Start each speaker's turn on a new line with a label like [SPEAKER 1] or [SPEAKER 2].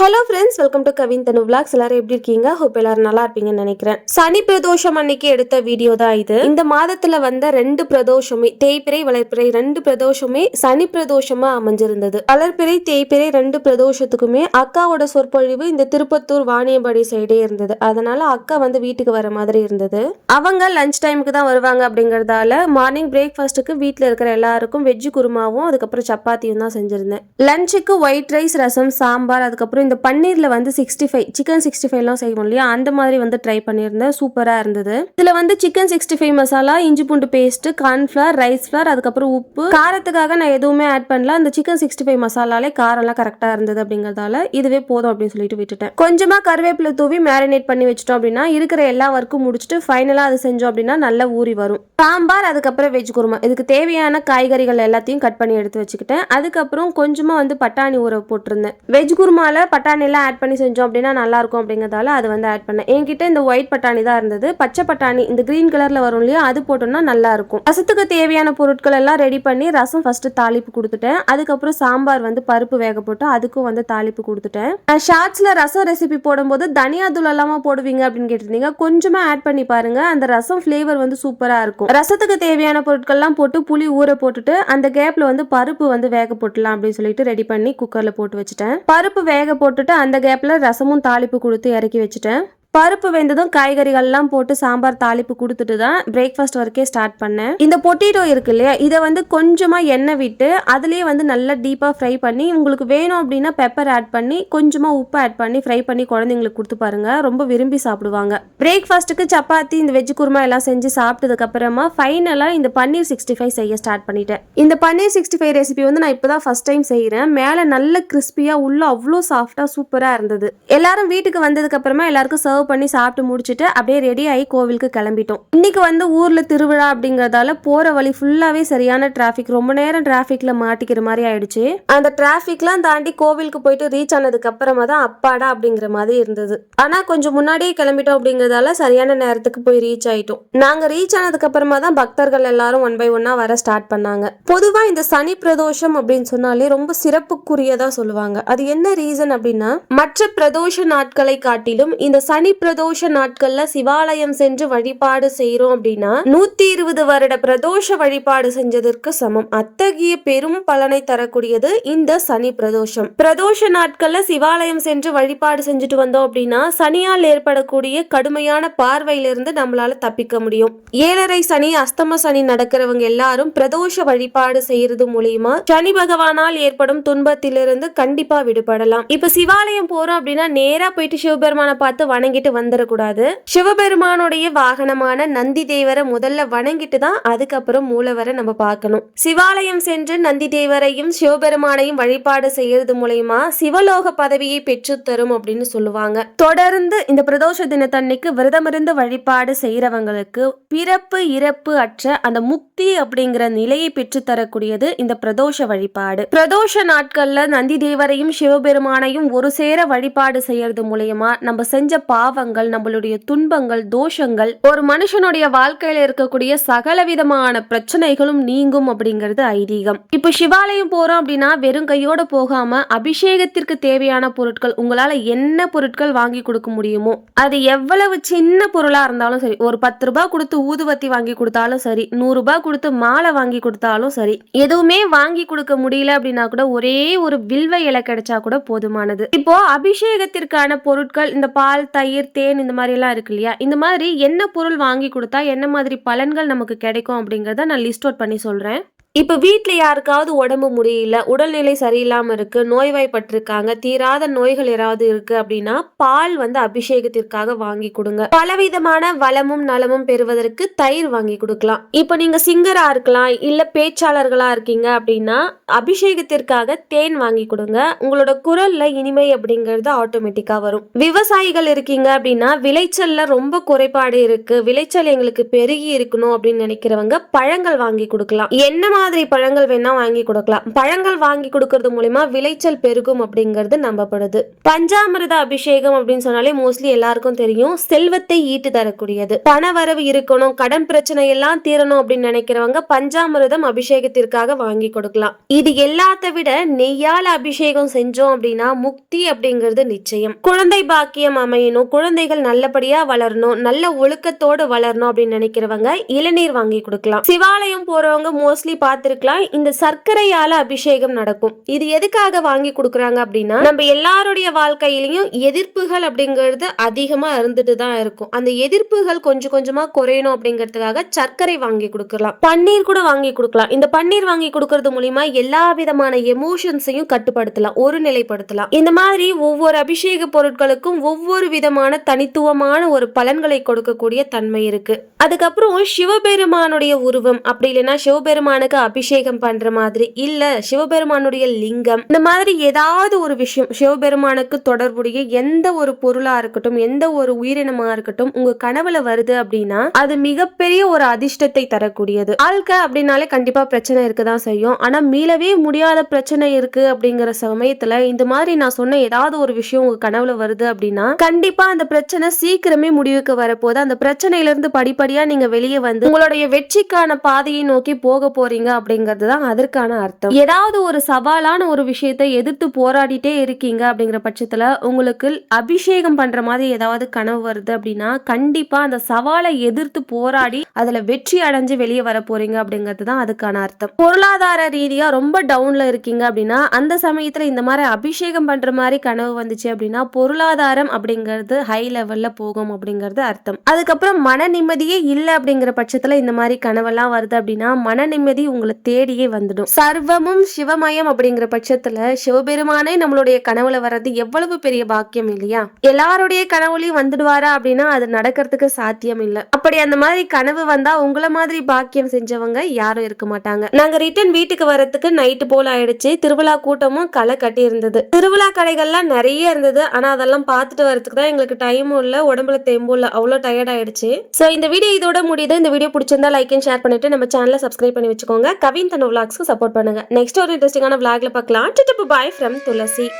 [SPEAKER 1] Hello friends welcome to Kavin Thanu vlogs எல்லாரும் எப்படி இருக்கீங்க? ஹோப் எல்லாரும் நல்லா இருப்பீங்கன்னு நினைக்கிறேன். சனி பிரதோஷம் அன்னைக்கு எடுத்த வீடியோ தான் இது. இந்த மாதத்துல வந்த ரெண்டு பிரதோஷமே தேய்பிறை வளர்ப்பிறை ரெண்டு பிரதோஷமே சனி பிரதோஷமா அமைஞ்சிருந்தது. வளர்ப்பிறை தேய்பிறை ரெண்டு பிரதோஷத்துக்குமே அக்காவோட சொற்பொழிவு இந்த திருப்பத்தூர் வாணியம்பாடி சைடே இருந்தது. அதனால அக்கா வந்து வீட்டுக்கு வர மாதிரி இருந்தது. அவங்க லஞ்ச் டைமுக்கு தான் வருவாங்க அப்படிங்கறதால மார்னிங் பிரேக்ஃபாஸ்ட்டுக்கு வீட்டில் இருக்கிற எல்லாருக்கும் வெஜ்ஜு குருமாவும் அதுக்கப்புறம் சப்பாத்தியும் தான் செஞ்சிருந்தேன். லஞ்சுக்கு ஒயிட் ரைஸ் ரசம் சாம்பார் அதுக்கப்புறம் இந்த பன்னீரில் வந்து சிக்ஸ்டி ஃபைவ் சிக்கன் சிக்ஸ்டி ஃபைவ்லாம் செய்வோம் இல்லையா? அந்த மாதிரி வந்து ட்ரை பண்ணியிருந்தேன். சூப்பராக இருந்தது. இதில் வந்து சிக்கன் சிக்ஸ்டி ஃபைவ் மசாலா இஞ்சி பூண்டு பேஸ்ட்டு கார்ன்ஃப்ளவர் ரைஸ் ஃப்ளவர் அதுக்கப்புறம் உப்பு. காரத்துக்காக நான் எதுவுமே ஆட் பண்ணல. அந்த சிக்கன் சிக்ஸ்டி ஃபைவ் மசாலாலே காரம்லாம் கரெக்டாக இருந்தது அப்படிங்கிறதால இதுவே போதும் அப்படின்னு சொல்லிட்டு விட்டுட்டேன். கொஞ்சமாக கருவேப்பிலை தூவி மேரினேட் பண்ணி வச்சிட்டோம் அப்படின்னா இருக்கிற எல்லா ஒர்க்கும் முடிச்சுட்டு ஃபைனலாக அது செஞ்சோம் அப்படின்னா நல்லா ஊறி வரும். சாம்பார் அதுக்கப்புறம் வெஜ் குருமா. இதுக்கு தேவையான காய்கறிகள் எல்லாத்தையும் கட் பண்ணி எடுத்து வச்சுக்கிட்டேன். அதுக்கப்புறம் கொஞ்சமாக வந்து பட்டாணி ஊற போட்டிருந்தேன். வெஜ் குருமாவில் பட்டாணி எல்லாம் ஆட் பண்ணி செஞ்சோம் அப்படின்னா நல்லா இருக்கும் அப்படிங்கிறதால அது வந்து ஆட் பண்ணேன். என்கிட்ட இந்த ஒயிட் பட்டாணி தான் இருந்தது. பச்சை பட்டாணி இந்த கிரீன் கலர்ல வரும் இல்லையா அது போட்டோம்னா நல்லா இருக்கும் ரசத்துக்கு தேவையான பொருட்கள் எல்லாம் ரெடி பண்ணி ரசம் ஃபர்ஸ்ட் தாளிப்பு கொடுத்துட்டேன். அதுக்கப்புறம் சாம்பார் வந்து பருப்பு வேக போட்டு அதுக்கும் வந்து தாளிப்பு கொடுத்துட்டேன். நான் ஷார்ட்ஸ்ல ரசம் ரெசிபி போடும்போது தனியா தூள் எல்லாமா போடுவீங்க அப்படின்னு கேட்டிருந்தீங்க. கொஞ்சமா ஆட் பண்ணி பாருங்க. அந்த ரசம் ஃப்ளேவர் வந்து சூப்பரா இருக்கும். ரசத்துக்கு தேவையான பொருட்கள்லாம் போட்டு புளி ஊற போட்டுட்டு அந்த கேப்ல வந்து பருப்பு வந்து வேக போட்டுலாம் அப்படின்னு சொல்லிட்டு ரெடி பண்ணி குக்கர்ல போட்டு வச்சுட்டேன். பருப்பு வேக போட்டு போட்டுட்டு அந்த கேப்பில் ரசமும் தாளிப்பு கொடுத்து இறக்கி வச்சுட்டேன். பருப்பு வெந்ததும் காய்கறிகள்லாம் போட்டு சாம்பார் தாளிப்பு கொடுத்துட்டு தான் பிரேக்ஃபாஸ்ட் வரைக்கே ஸ்டார்ட் பண்ணேன். இந்த பொட்டேட்டோ இருக்கு இல்லையா இதை வந்து கொஞ்சமாக எண்ணெய் விட்டு அதுலேயே வந்து நல்லா டீப்பாக ஃப்ரை பண்ணி உங்களுக்கு வேணும் அப்படின்னா பெப்பர் ஆட் பண்ணி கொஞ்சமாக உப்பு ஆட் பண்ணி ஃப்ரை பண்ணி குழந்தைங்களுக்கு கொடுத்து பாருங்க ரொம்ப விரும்பி சாப்பிடுவாங்க. பிரேக்ஃபாஸ்ட்டுக்கு சப்பாத்தி இந்த வெஜ் குருமா எல்லாம் செஞ்சு சாப்பிட்டதுக்கப்புறமா ஃபைனலாக இந்த பன்னீர் சிக்ஸ்டி ஃபைவ் செய்ய ஸ்டார்ட் பண்ணிட்டேன். இந்த பன்னீர் சிக்ஸ்டி ஃபைவ் ரெசிபி வந்து நான் இப்போ தான் ஃபஸ்ட் டைம் செய்கிறேன் மேலே நல்ல கிறிஸ்பியாக உள்ள அவ்வளோ சாஃப்டாக சூப்பராக இருந்தது. எல்லாரும் வீட்டுக்கு வந்ததுக்கப்புறமா எல்லாருக்கும் சர்வ் சர்வ் பண்ணி சாப்பிட்டு முடிச்சுட்டு அப்படியே ரெடி ஆகி கோவிலுக்கு கிளம்பிட்டோம். இன்னைக்கு வந்து ஊர்ல திருவிழா அப்படிங்கறதால போற வழி ஃபுல்லாவே சரியான டிராஃபிக் ரொம்ப நேரம் டிராஃபிக்ல மாட்டிக்கிற மாதிரி ஆயிடுச்சு. அந்த டிராஃபிக்லாம் தாண்டி கோவிலுக்கு போயிட்டு ரீச் ஆனதுக்கு அப்புறமா தான் அப்பாடா அப்படிங்கிற மாதிரி இருந்தது. ஆனா கொஞ்சம் முன்னாடியே கிளம்பிட்டோம் அப்படிங்கறதால சரியான நேரத்துக்கு போய் ரீச் ஆயிட்டோம். நாங்க ரீச் ஆனதுக்கு அப்புறமா தான் பக்தர்கள் எல்லாரும் ஒன் பை ஒன்னா வர ஸ்டார்ட் பண்ணாங்க. பொதுவா இந்த சனி பிரதோஷம் அப்படின்னு சொன்னாலே ரொம்ப சிறப்புக்குரியதா சொல்லுவாங்க. அது என்ன ரீசன் அப்படின்னா மற்ற பிரதோஷ நாட்களை காட்டிலும் இந்த சனி பிரதோஷ நாட்கள்ல சிவாலயம் சென்று வழிபாடு செய்யறோம் அப்படின்னா நூத்தி இருபது வருட பிரதோஷ வழிபாடு செஞ்சதற்கு சமம். அத்தகைய பெரும் பலனை தரக்கூடியது இந்த சனி பிரதோஷம். பிரதோஷ நாட்கள்ல சிவாலயம் சென்று வழிபாடு செஞ்சுட்டு வந்தோம் அப்படின்னா சனியால் ஏற்படக்கூடிய கடுமையான பார்வையிலிருந்து நம்மளால தப்பிக்க முடியும். ஏழரை சனி அஸ்தம சனி நடக்கிறவங்க எல்லாரும் பிரதோஷ வழிபாடு செய்யறது மூலியமா சனி பகவானால் ஏற்படும் துன்பத்திலிருந்து கண்டிப்பா விடுபடலாம். இப்ப சிவாலயம் போறோம் அப்படின்னா நேரா போயிட்டு சிவபெருமானை பார்த்து வணங்கி வணங்கிட்டு வந்துடக்கூடாது சிவபெருமானுடைய வாகனமான நந்தி தேவரை முதல்ல வணங்கிட்டு தான் அதுக்கப்புறம் மூலவரை நம்ம பார்க்கணும். சிவாலயம் சென்று நந்தி தேவரையும் சிவபெருமானையும் வழிபாடு செய்யறது மூலயமா சிவலோக பதவியை பெற்று தரும் அப்படின்னு சொல்லுவாங்க. தொடர்ந்து இந்த பிரதோஷ தினத்தன்னைக்கு விரதமிருந்து வழிபாடு செய்யறவங்களுக்கு பிறப்பு இறப்பு அற்ற அந்த முக்தி அப்படிங்கிற நிலையை பெற்று தரக்கூடியது இந்த பிரதோஷ வழிபாடு. பிரதோஷ நாட்கள்ல நந்தி தேவரையும் சிவபெருமானையும் ஒரு சேர வழிபாடு செய்யறது மூலயமா நம்ம செஞ்ச பாவங்கள் நம்மளுடைய துன்பங்கள் தோஷங்கள் ஒரு மனுஷனுடைய வாழ்க்கையில இருக்கக்கூடிய சகல விதமான பிரச்சனைகளும் நீங்கும் அப்படிங்கிறது ஐதீகம். இப்போ சிவாலயம் போறோம் அப்படின்னா வெறும் கையோட போகாம அபிஷேகத்திற்கு தேவையான பொருட்கள் உங்களால என்ன பொருட்கள் வாங்கி கொடுக்க முடியுமோ அது எவ்வளவு சின்ன பொருளா இருந்தாலும் சரி ஒரு பத்து ரூபாய் கொடுத்து ஊதுவத்தி வாங்கி கொடுத்தாலும் சரி நூறு ரூபாய் கொடுத்து மாலை வாங்கி கொடுத்தாலும் சரி எதுவுமே வாங்கி கொடுக்க முடியல அப்படின்னா கூட ஒரே ஒரு வில்வ இலை கிடைச்சா கூட போதுமானது. இப்போ அபிஷேகத்திற்கான பொருட்கள் இந்த பால் தயிர் தேன் இந்த மாதிரிலாம் இருக்கு இல்லையா? இந்த மாதிரி என்ன பொருள் வாங்கி கொடுத்தா என்ன மாதிரி பலன்கள் நமக்கு கிடைக்கும் அப்படிங்கிறத நான் லிஸ்ட் அவுட் பண்ணி சொல்கிறேன் இப்போ வீட்டில் யாருக்காவது உடம்பு முடியல உடல்நிலை சரியில்லாமல் இருக்கு நோய்வாய்ப்பட்டிருக்காங்க தீராத நோய்கள் ஏதாவது இருக்கு அப்படின்னா பால் வந்து அபிஷேகத்திற்காக வாங்கி கொடுங்க. பலவிதமான வளமும் நலமும் பெறுவதற்கு தயிர் வாங்கி கொடுக்கலாம். இப்போ நீங்க சிங்கரா இருக்கலாம் இல்ல பேச்சாளர்களா இருக்கீங்க அப்படின்னா அபிஷேகத்திற்காக தேன் வாங்கி கொடுங்க. உங்களோட குரல்ல இனிமை அப்படிங்கிறது ஆட்டோமேட்டிக்கா வரும். விவசாயிகள் இருக்கீங்க அப்படின்னா விளைச்சல்ல ரொம்ப குறைபாடு இருக்கு. விளைச்சல் எங்களுக்கு பெருகி இருக்கணும் அப்படின்னு நினைக்கிறவங்க பழங்கள் வாங்கி கொடுக்கலாம். என்ன மாதிரி பழங்கள் வேணா வாங்கி கொடுக்கலாம். பழங்கள் வாங்கி கொடுக்கறது மூலியமா விளைச்சல் பெருகும் அப்படிங்கிறது நம்பப்படுது. பஞ்சாமிரத அபிஷேகம் அப்படின்னு சொன்னாலே மோஸ்ட்லி எல்லாருக்கும் தெரியும். செல்வத்தை ஈட்டு தரக்கூடியது. பண வரவு இருக்கணும் கடன் பிரச்சனை எல்லாம் தீரணும் அப்படின்னு நினைக்கிறவங்க பஞ்சாமிரதம் அபிஷேகத்திற்காக வாங்கி கொடுக்கலாம். இது எல்லாத்த விட நெய்யால அபிஷேகம் செஞ்சோம் அப்படின்னா முக்தி அப்படிங்கிறது நிச்சயம். குழந்தை பாக்கியம் அமையணும் குழந்தைகள் நல்லபடியா வளரணும் நல்ல ஒழுக்கத்தோடு வளரணும் அப்படின்னு நினைக்கிறவங்க இளநீர் வாங்கி கொடுக்கலாம். சிவாலயம் போறவங்க மோஸ்ட்லி பார்த்துருக்கலாம். இந்த சர்க்கரையால் அபிஷேகம் நடக்கும். இது எதுக்காக வாங்கி கொடுக்குறாங்க அப்படின்னா நம்ம எல்லாருடைய வாழ்க்கையிலையும் எதிர்ப்புகள் அப்படிங்கிறது அதிகமாக இருந்துட்டு தான் இருக்கும். அந்த எதிர்ப்புகள் கொஞ்சம் கொஞ்சமாக குறையணும் அப்படிங்கிறதுக்காக சர்க்கரை வாங்கி கொடுக்கலாம். பன்னீர் கூட வாங்கி கொடுக்கலாம். இந்த பன்னீர் வாங்கி கொடுக்கறது மூலியமா எல்லா விதமான எமோஷன்ஸையும் கட்டுப்படுத்தலாம் ஒரு நிலைப்படுத்தலாம் இந்த மாதிரி ஒவ்வொரு அபிஷேக பொருட்களுக்கும் ஒவ்வொரு விதமான தனித்துவமான ஒரு பலன்களை கொடுக்கக்கூடிய தன்மை இருக்கு. அதுக்கப்புறம் சிவபெருமானுடைய உருவம். அப்படி இல்லைன்னா சிவபெருமானுக்கு அபிஷேகம் பண்ற மாதிரி இல்ல சிவபெருமானுடைய லிங்கம் இந்த மாதிரி ஏதாவது ஒரு விஷயம் சிவபெருமானுக்கு தொடர்புடைய எந்த ஒரு பொருளா இருக்கட்டும் எந்த ஒரு உயிரினமா இருக்கட்டும் உங்க கனவுல வருது அப்படின்னா அது மிகப்பெரிய ஒரு அதிர்ஷ்டத்தை தரக்கூடியது. ஆழ்க அப்படின்னாலே கண்டிப்பா பிரச்சனை இருக்கதான் செய்யும். ஆனா மீளவே முடியாத பிரச்சனை இருக்கு அப்படிங்கிற சமயத்துல இந்த மாதிரி நான் சொன்ன ஏதாவது ஒரு விஷயம் உங்க கனவுல வருது அப்படின்னா கண்டிப்பா அந்த பிரச்சனை சீக்கிரமே முடிவுக்கு வரப்போது அந்த பிரச்சனையில இருந்து படிப்படியா நீங்க வெளியே வந்து உங்களுடைய வெற்றிக்கான பாதையை நோக்கி போக போறீங்க அப்படிங்கிறது தான் அதற்கான அர்த்தம். ஏதாவது ஒரு சவாலான ஒரு விஷயத்தை எதிர்த்து போராடிட்டே இருக்கீங்க அப்படிங்கிற பட்சத்துல உங்களுக்கு அபிஷேகம் பண்ற மாதிரி ஏதாவது கனவு வருது அப்படின்னா கண்டிப்பா அந்த சவாலை எதிர்த்து போராடி அதுல வெற்றி அடைஞ்சு வெளியே வர போறீங்க அப்படிங்கிறது தான் அதுக்கான அர்த்தம். பொருளாதார ரீதியா ரொம்ப டவுன்ல இருக்கீங்க அப்படின்னா அந்த சமயத்துல இந்த மாதிரி அபிஷேகம் பண்ற மாதிரி கனவு வந்துச்சு அப்படின்னா பொருளாதாரம் அப்படிங்கிறது ஹை லெவல்ல போகும் அப்படிங்கிறது அர்த்தம். அதுக்கப்புறம் மன நிம்மதியே இல்லை அப்படிங்கிற பட்சத்துல இந்த மாதிரி கனவெல்லாம் வருது அப்படின்னா மன நிம்மதி உங்களை தேடியே வந்துடும். சர்வமும் சிவமயம் அப்படிங்கிற பட்சத்துல சிவபெருமானே நம்மளுடைய கனவுல வர்றது எவ்வளவு பெரிய பாக்கியம் இல்லையா? எல்லாருடைய கனவுலையும் வந்துடுவாரா அப்படின்னா அது நடக்கிறதுக்கு சாத்தியம் இல்ல. அப்படி அந்த மாதிரி கனவு வந்தா உங்களை மாதிரி பாக்கியம் செஞ்சவங்க யாரும் இருக்க மாட்டாங்க. நாங்க ரிட்டர்ன் வீட்டுக்கு வரத்துக்கு நைட்டு போல ஆயிடுச்சு. திருவிழா கூட்டமும் களை கட்டி இருந்தது. திருவிழா கடைகள்லாம் நிறைய இருந்தது. ஆனா அதெல்லாம் பார்த்துட்டு வரதுக்கு தான் எங்களுக்கு டைமும் இல்ல உடம்புல தெம்பும் இல்ல. அவ்வளோ டயர்ட் ஆயிடுச்சு. ஸோ இந்த வீடியோ இதோட முடியுது. இந்த வீடியோ பிடிச்சிருந்தா லைக் அண்ட் ஷேர் பண்ணிட்டு நம்ம சேனலை சப்ஸ்கிரைப் பண்ணி வச்சுக்கோங்க. கவின் தன் விளாக்ஸ்க்கு சப்போர்ட் பண்ணுங்க. நெக்ஸ்ட் ஒரு இன்ட்ரெஸ்டிங்கான விளாக்ல பார்க்கலாம். Bye from Thulasi.